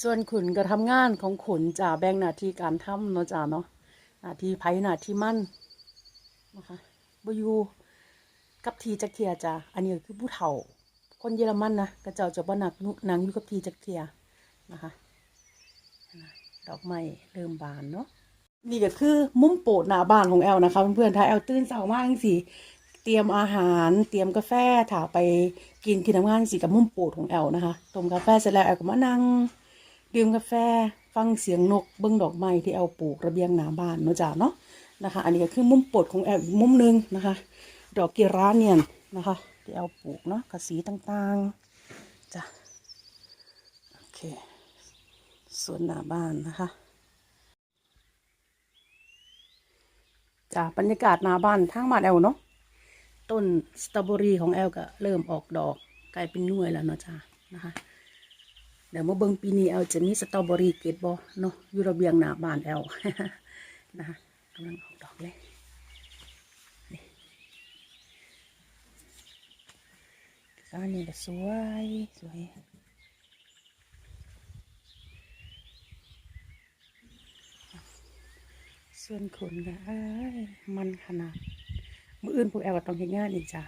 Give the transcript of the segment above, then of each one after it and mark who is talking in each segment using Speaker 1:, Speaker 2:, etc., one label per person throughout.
Speaker 1: ส่วนขุนก็ทำงานของขุนจะแบ่งหน้าที่การทำเนาะจ้าเนาะหน้าที่ไผหน้าที่มั่นนะคะบอยูกับทีจักเทียจ้าอันนี้คือผู้เฒ่า คนเยอรมันนะก็เจ้าจะบ่หนักนุหนังอยู่กับทีจักเทียนะคะดอกไม้เริ่มบานเนาะนี่ก็คือมุ้มโปดหน้าบ้านของแอลนะคะเพื่อนๆถ้าแอลตื่นเช้ามากสิเตรียมอาหาร เตรียมกาแฟถ้าไปกินที่ทำงานสิกับมุ้มโปดของแอลนะคะต้มกาแฟเสร็จแล้วแอลก็มานั่ง ดื่มกาแฟฟังเสียงนกเบิ้งดอกไม้ที่เอาปลูกระเบียงหน้าบ้านเนาะจ้าเนาะนะคะ อันนี้ก็คือมุมโปรดของแอลอีกมุมหนึงนะคะ ดอกกีราเนียนนะคะที่เอาปลูกเนาะกับสีต่างๆจ้ะโอเคสวนหน้าบ้านนะคะจ้ะบรรยากาศหน้าบ้านทางบ้านแอลเนาะต้นสตรอเบอรี่ของแอลก็เริ่มออกดอกกลายเป็นหน่วยแล้วเนาะจ้านะคะ เดี๋ยวมาเบิ่งปีนี้แอลจะมีสตรอเบอรี่เกตบอเนาะอยู่ระเบียงหน้าบ้านแอลนะคะกำลังออกดอกเลยนี่ก้านนี่ก็สวยสวยส่วนขนก็อ้ายมันขนาดมืออื่นพวกแอลก็ต้องเห็นงานอีกจ้ะ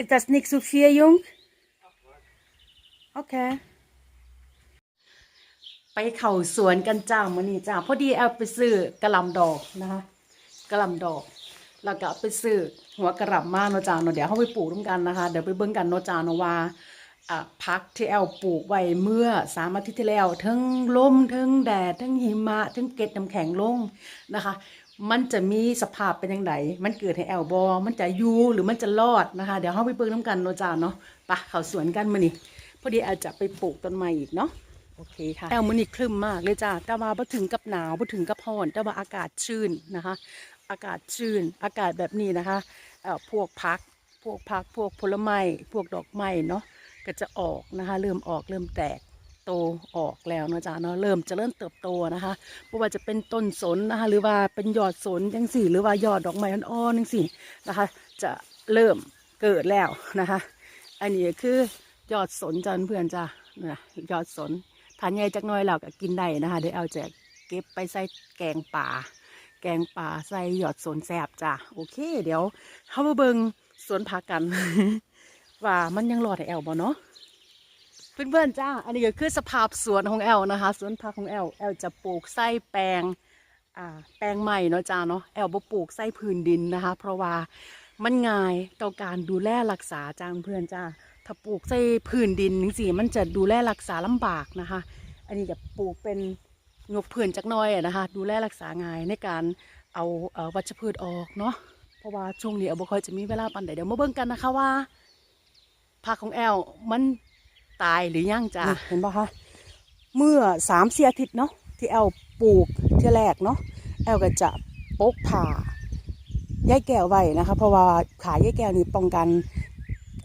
Speaker 1: Ist das nicht so viel, Jung? โอเค ไปเข่าสวนกันจ้ามื่อนี้จ้าพอดีแอลไปซื้อกระลำดอกนะคะกระลำดอกแล้วก็ไปซื้อหัวกระลำมาเนาะจ้าเนาะเดี๋ยวเขาไปปลูกร่วมกันนะคะ เดี๋ยวไปเบิ่งกันเนาะจ้าเนาะว่าพักที่แอลปลูกไว้เมื่อสามอาทิตย์ที่แล้วทั้งลมทั้งแดดทั้งหิมะทั้งเกล็ดน้ำแข็งลงนะคะ มันจะมีสภาพเป็นยังไงมันเกิดให้แอลบอมันจะยูหรือมันจะรอดนะคะ เดี๋ยวเขาไปเบิ่งน้ำกันเนาะจ้าเนาะไปะเขาสวนกันมื่อนี้ พอดีอาจจะไปปลูกต้นไม้อีกเนาะโอเคค่ะแอลมันนี่คลึมมากเลยจ้าแต่ว่าพอถึงกับหนาวพอถึงกับร้อนแต่ว่าอากาศชื้นนะคะ อากาศชื้น อากาศแบบนี้นะคะเอ่อพวกพักพวกพักพวกผลไม้พวกดอกไม้เนาะก็จะออกนะคะ เริ่มออกเริ่มแตกโตออกแล้วนะจ้าเนาะเริ่มจะเริ่มเติบโตนะคะไม่ว่าจะเป็นต้นสนนะคะ หรือว่าเป็นยอดสนจังสี่ หรือว่ายอดดอกไม้อ่อนๆจังสี่นะคะ จะเริ่มเกิดแล้วนะคะ อันนี้คือ ยอดสนจนเพื่อนจ้านะยอดสนทานใหญ่จักน้อยเราก็กินได้นะคะเดี๋ยวเอาแจะเก็บไปใส่แกงป่า แกงป่าใส่หยอดสนแสบจ้ะโอเค เดี๋ยวเข้ามาเบิงสวนผักกัน ว่ามันยังรอดแอลบ่เนาะเพื่อนๆจ้าอันนี้ก็คือสภาพสวนของแอลนะคะสวนผักของแอลแอลจะปลูกไส้แปลงแปลงใหม่เนาะจ้าเนาะแอลบ่ปลูกไส้พื้นดินนะคะ เพราะว่ามันง่ายต่อการดูแลรักษาจ้าเพื่อนจ้า ถ้าปลูกไส้พื้นดินนี่สิมันจะดูแลรักษาลำบากนะคะ อันนี้จะปลูกเป็นงกพื้นจักน้อยนะคะ ดูแลรักษาง่ายในการเอาเอ่อวัชพืชออกเนาะเพราะว่าช่วงนี้เอาบ่ค่อยจะมีเวลาปันใดเดี๋ยวมาเบิ่งกันนะคะว่าผักของแอลมันตายหรือยังจ้าเห็นปะคะเมื่อสามเสี่อาทิตย์เนาะที่แอลปลูกเที่แรกเนาะแอลก็จะปกผ่ายายแก้วไว้นะคะ เพราะว่าขายายแก้วนี่ป้องกัน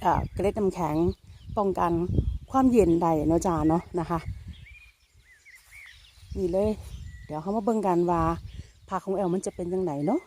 Speaker 1: เอ่อเกล็ดน้ำแข็งป้องกันความเย็นใดเนาะจ้าเนาะนะคะนี่เลย เดี๋ยวเขามาเบิ่งกันว่าผักของแอลมันจะเป็นยังไงเนาะ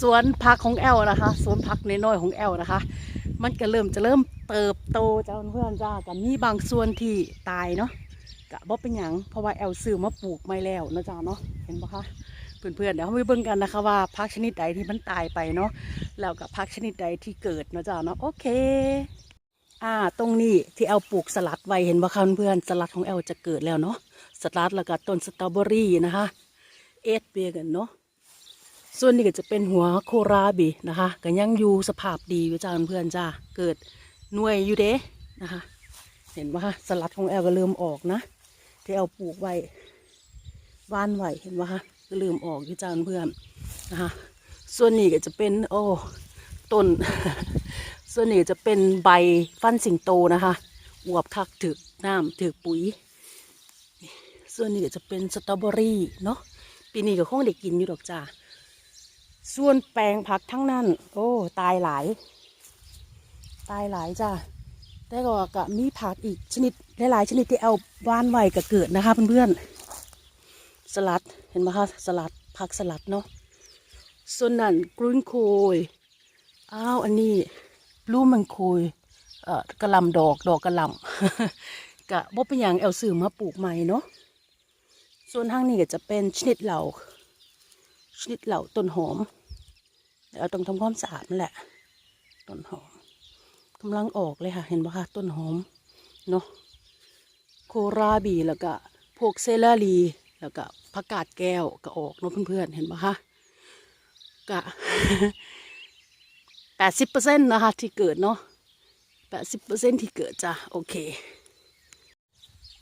Speaker 1: สวนผักของแอลนะคะ สวนผักน้อยๆของแอลนะคะ มันก็เริ่มจะเริ่มเติบโตจ้าเพื่อนจ้ากันมีบางส่วนที่ตายเนาะกะบ่เป็นหยังเพราะว่าแอลซื้อมาปลูกไม่แล้วนะจ้าเนาะเห็นปะคะเพื่อนๆเดี๋ยวเราไปเบิ่งกันนะคะว่าผักชนิดใดที่มันตายไปเนาะแล้วกับผักชนิดใดที่เกิดนะจ้าเนาะโอเค อ่าตรงนี้ที่แอลปลูกสลัดไว้เห็นปะคะเพื่อนสลัดของแอลจะเกิดแล้วเนาะสลัดแล้วก็ต้นสตรอเบอรี่นะคะเอสเบียกันเนาะส่วนนี้ก็จะเป็นหัวโคราบีนะคะก็ยังอยู่สภาพดีอยู่จ้าเพื่อนจ้าเกิดหน่วยอยู่เด้นะคะ เห็นว่าสลัดของแอลก็เริ่มออกนะ ที่แอลปลูกไว้ว่านไว้เห็นว่าก็เริ่มออกอยู่จ้าเพื่อนนะคะส่วนนี้ก็จะเป็นโอ้ต้น ส่วนนี้จะเป็นใบฟันสิงโตนะคะอวบคักถึกน้ำถึกปุ๋ย ส่วนนี้ก็จะเป็นสตรอเบอรี่เนาะปีนี้ก็คงได้กินอยู่ดอกจ้าส่วนแปลงผักทั้งนั้น โอ้ตายหลาย ตายหลายจ้าแต่ก็กะมีผักอีกชนิดหลายๆชนิดที่เอาว่านไว้ก็เกิดนะคะเพื่อนๆสลัดเห็นไหมคะสลัดผักสลัดเนาะส่วนนั้นกรุนโคยอ้าวอันนี้ ลูมันโคยเอ่อกระลำดอกดอกกระลำกะบ่เป็นอย่างแอลซื้อมาปลูกใหม่เนาะส่วนทางนี้ก็จะเป็นชนิดเหล่าชนิดเหล่าต้นหอมเราต้องทำความสะอาดนั่นแหละ ต้นหอมกำลังออกเลยค่ะ เห็นปะคะต้นหอมเนาะโคราบีแล้วก็พวกเซลารีแล้วก็ผักกาดแก้วก็ออกเนาะเพื่อนๆเห็นปะคะกะ แปดสิบเปอร์เซ็นต์นะคะ ที่เกิดเนาะแปดสิบเปอร์เซ็นที่เกิดจ้ะโอเค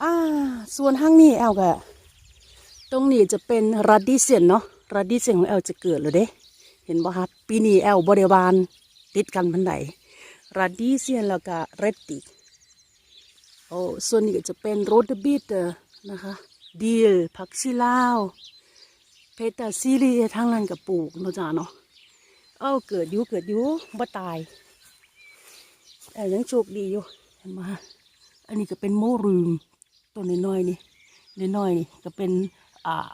Speaker 1: อ่า ส่วนห้างนี้แอลกะตรงนี้จะเป็นรัดดิเซียนเนาะรัดดิเซียนของแอลจะเกิดเลยเด้เห็นบ่ครับปีนี้แอลบริวารติดกันพันใดรัดดิเซียนแล้วก็เรดติโอ้ส่วนนี้ก็จะเป็นโรดบิทนะคะดีลผักชีลาว เพตาซิลีทางนั้นกับปลูกเนาะจ้าเนาะ เอ้าเกิดอยู่เกิดอยู่บ่ตาย แต่ยังโชคดีอยู่เห็นไหมอันนี้ก็เป็นโมรูมต้นน้อยๆนี่น้อยๆนี่ก็เป็นอ่า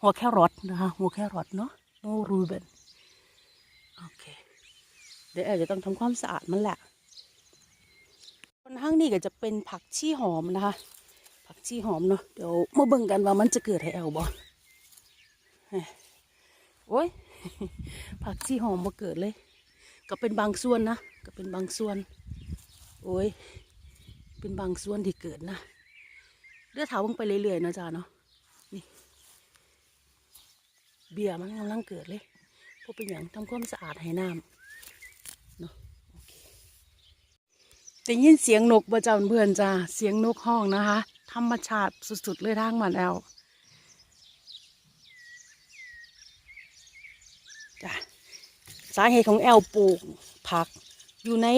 Speaker 1: หัวแครอทนะคะหัวแครอทเนาะโนรูเบนโอเคเดี๋ยวอาจจะต้องทำความสะอาดมันแหละคนข้างนี้ก็จะเป็นผักชีหอมนะคะ ผักชีหอมเนาะเดี๋ยวมาเบิ่งกันว่ามันจะเกิดให้แอลบ่เฮ้ยโอ้ย ผักชีหอมมาเกิดเลย ก็เป็นบางส่วนนะก็เป็นบางส่วน โอ้ย เป็นบางส่วนที่เกิดนะเลือดเท้าเบิ่งไปเรื่อยๆนะจ๊ะเนาะนี่ เบียร์มันกำลังเกิดเลยพวกเป็นอย่างทำความสะอาดให้น้ำเนาะโอเคได้ยินเสียงนกประจำเพื่อนจ้าเสียงนกห้องนะคะ ธรรมชาติสุดๆเลยทางมันแอล จ้ะสาเหตุของแอลปลูกผักอยู่ใน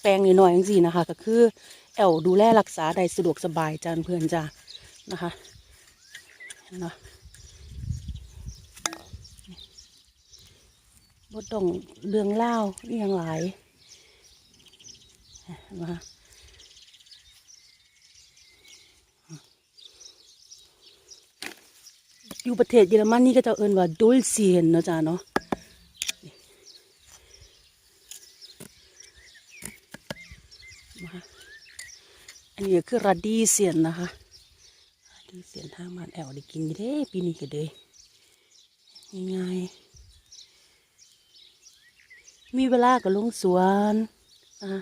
Speaker 1: แปลงหน่อยๆอย่างสี่นะคะ ก็คือ แอลดูแลรักษาได้สะดวกสบายจ้าเพื่อนจ้านะคะเนาะบ่ต้องเรื่องเล่าวอหย่างหลายนะคะอยู่ประเทศเยอรมันนี่ก็จะเอิ้นว่าดูลเซียนเนาะจ้าเนาะ อันนี้คือราดีเซียนนะคะราดีเซียนทางบ้านแอลได้กินเด้ปีนี้ก็เลยง่ายๆมีเวลาก็ลงสวนอะ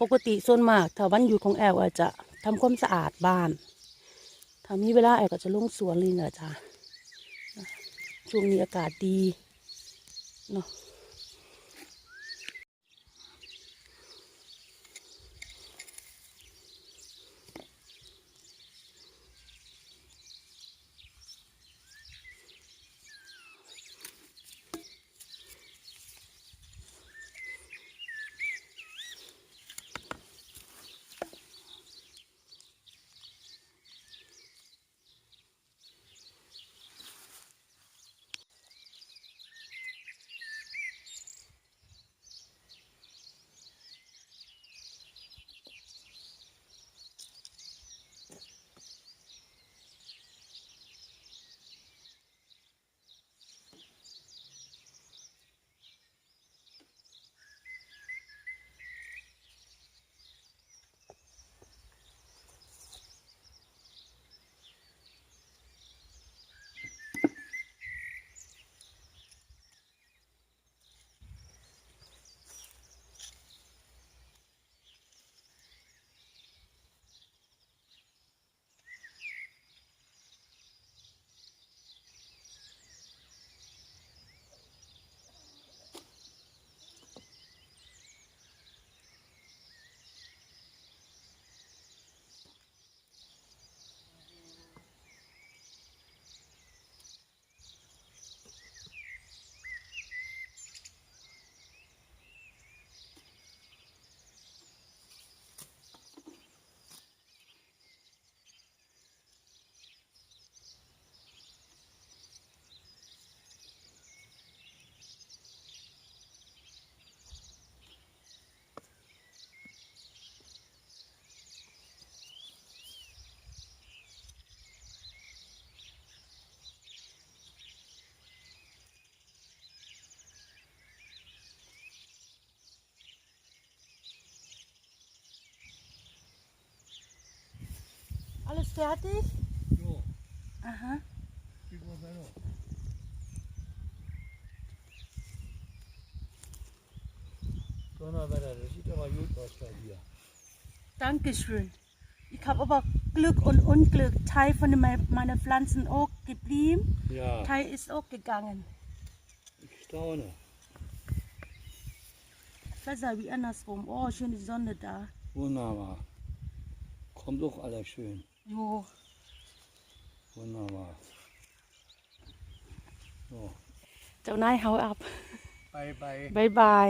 Speaker 1: ปกติส่วนมากถ้าวันหยุดของแอลอาจจะทำความสะอาดบ้านถ้ามีเวลาแอลก็จะลงสวนเลยนะจ๊ะช่วงนี้อากาศดีเนาะ alles fertig
Speaker 2: Jo,
Speaker 1: aha
Speaker 2: går med nå. Donnerwetter, das sieht aber gut aus bei dir.
Speaker 1: Dankeschön. Ich habe aber Glück und Unglück. Teil von mein- meiner Pflanzen auch geblieben,
Speaker 2: Ja,
Speaker 1: Teil ist auch gegangen.
Speaker 2: ich staune.
Speaker 1: Besser wie andersrum. Oh, schöne Sonne da.
Speaker 2: Wunderbar. Kommt doch alles schön.
Speaker 1: Jo.
Speaker 2: Wunderbar. So,
Speaker 1: เจ้านายเฮาอัพ
Speaker 2: bye bye.
Speaker 1: บายบาย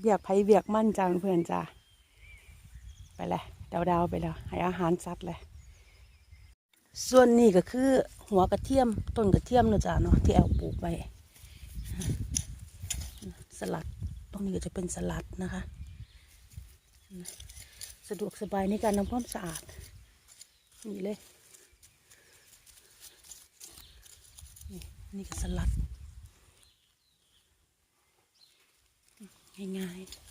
Speaker 1: เบียกไผเบียกมั่นจังเพื่อนจ้าไปเลยดาวดาวๆไปแล้วให้อาหารสัตว์เลยส่วนนี้ก็คือหัวกระเทียมต้นกระเทียมเนาะจ้าเนาะที่แอลปลูกไว้สลัดตรงนี้ก็จะเป็นสลัดนะคะ สะดวกสบายในการทำความสะอาด นี่เลย นี่นี่ก็สลัด ง่ายๆ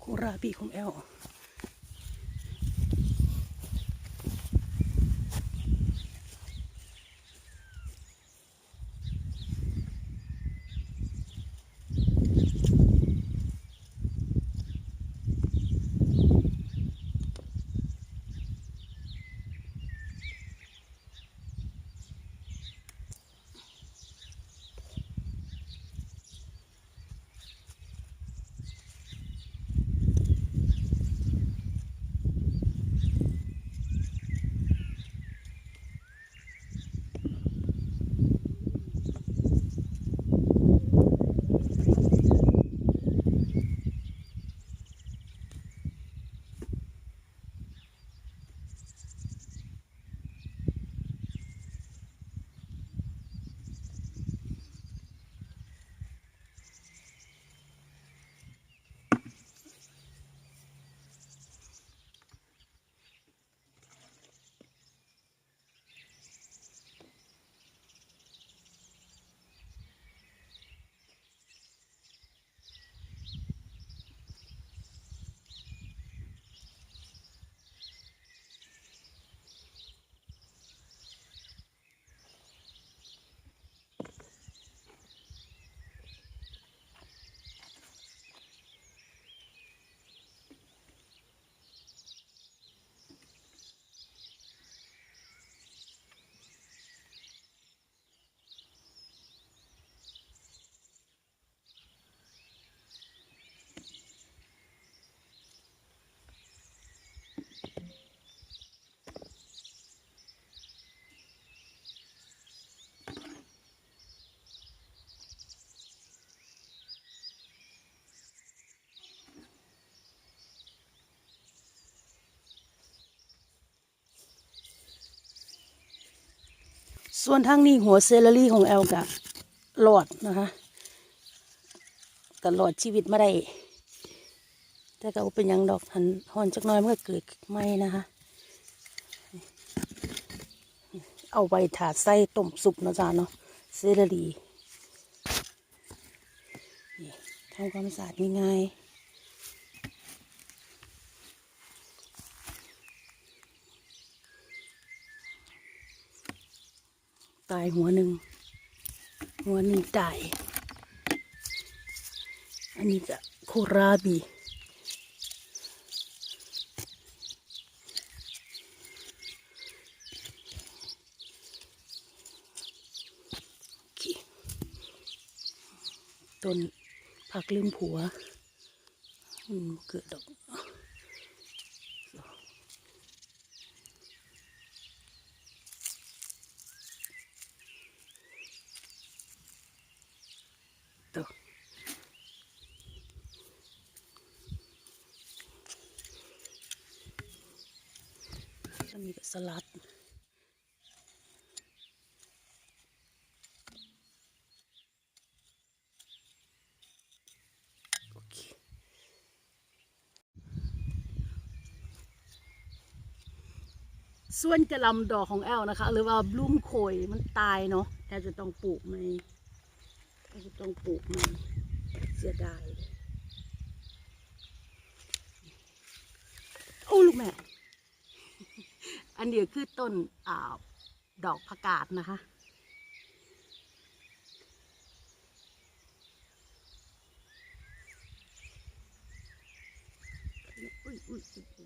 Speaker 1: โคราบีของแอล ส่วนทางนี้หัวเซลลารี่ของแอลกะหลอดนะคะก็หลอดชีวิตมาได้แต่ก็เป็นยังดอกหันหอนจักน้อยมันก็เกิดไม่นะคะ เอาไว้ถาดไส้ต้มซุปเนะจ๊ะเนาะเซลลารี่นี่ทำความสะอาดง่ายๆ ตายหัวหนึ่ง หัวหนึ่งตาย อันนี้จะโคราบีต้นผักลืมผัวอืมเกิดดอกตัว อันนี้ก็สลัดส่วนกระหลำดอกของแอลนะคะ หรือว่าบลูมโคยมันตายเนาะแอลจะต้องปลูกใหม่แอลจะต้องปลูกใหม่เสียดาย โอ้ลูกแม่ อันเดียวคือต้นอดอกผักกาดนะคะ อุ้ยอุ้ยอุ้ย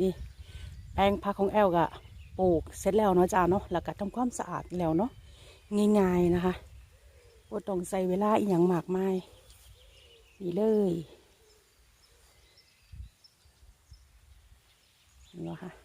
Speaker 1: นี่แปลงผักของแอลกะปลูกเสร็จแล้วเนาะจ้าเนาะแล้วก็ทำความสะอาดแล้วเนาะง่ายๆนะคะบ่ต้องใส่เวลาอีหยังมากมายนี่เลยนี่เหรอค่ะ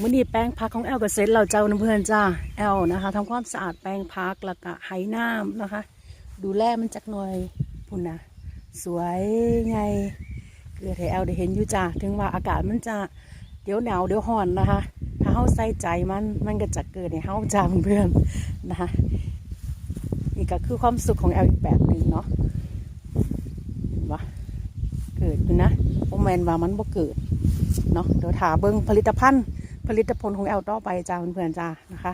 Speaker 1: มื่อนี้แป้งพักของแอลก็เสร็จแล้วเจ้าเพื่อนจ้าแอลนะคะทำความสะอาดแป้งพักแล้วก็ไหน้ำนะคะ ดูแลมันจักหน่อยพุ่นนะสวยไงเกิดให้แอลได้เห็นอยู่จ้าถึงว่าอากาศมันจะเดี๋ยวหนาวเดี๋ยวร้อนนะคะ ถ้าเฮาใส่ใจมันมันก็จะเกิดให้เฮาจ้าเพื่อนนะคะนี่ก็คือความสุขของแอลอีกแบบหนึ่งเนาะเห็นปะเกิดอยู่นะโอแมนว่ามันบ่เกิดเนาะเดี๋ยวถาเบิ้งผลิตภัณฑ์ ผลิตผลของแอลต่อไปจ้าเพื่อนๆจ้านะคะ